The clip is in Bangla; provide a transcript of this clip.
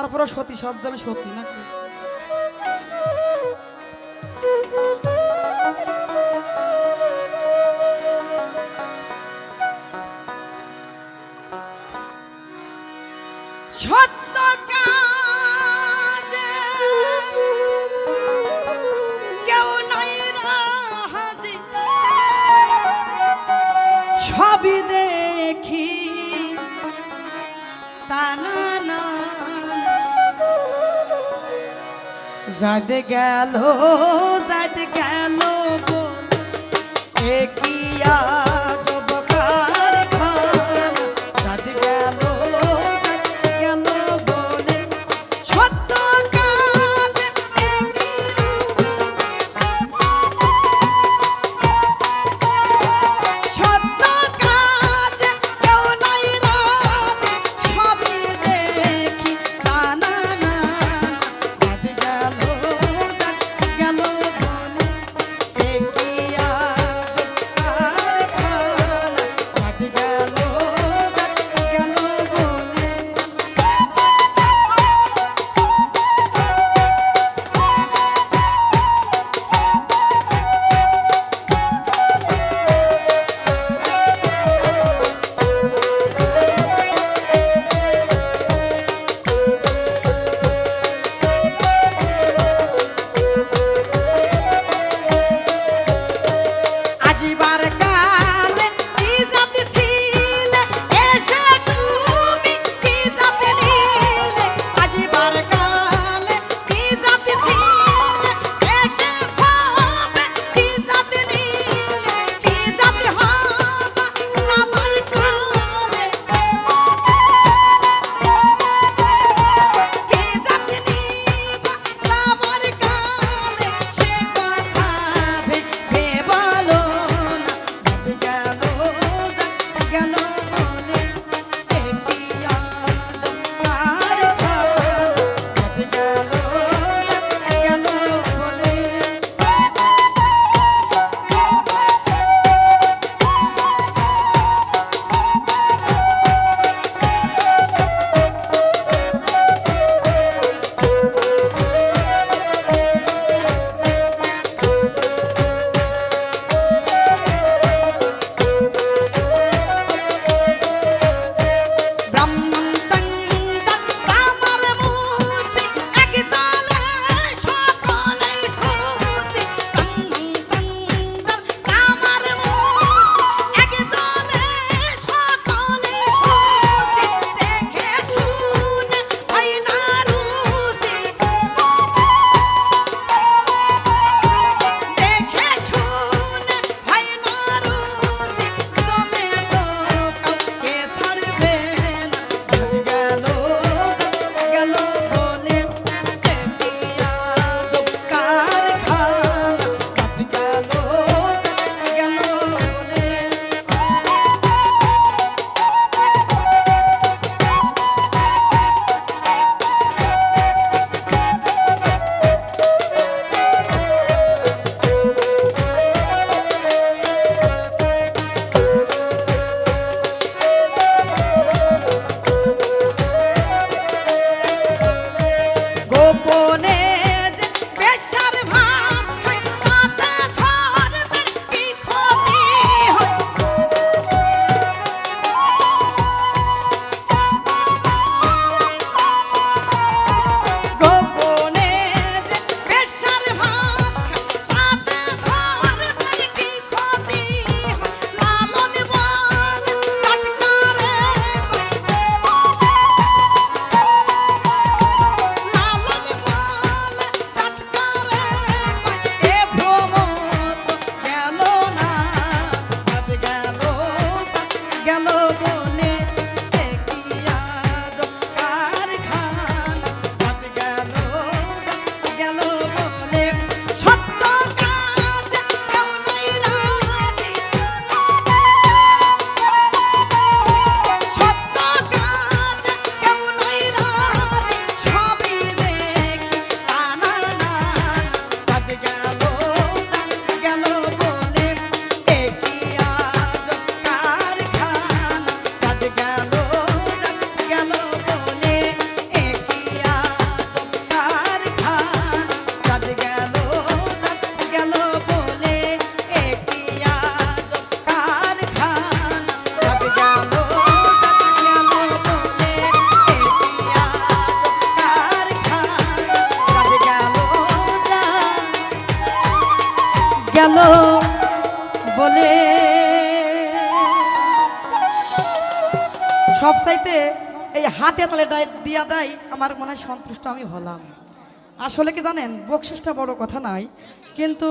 তারপরে সতী সজ্জামে সতী রাজি। সবই দেখি টানা যাইতে গেল যাইতে গেল একিয়া জবকার গেল বলে। সব চাইতে এই হাতে তালে দিয়া দেয় আমার মনে হয় সন্তুষ্ট আমি হলাম। আসলে কি জানেন, বকশিসটা বড় কথা নাই, কিন্তু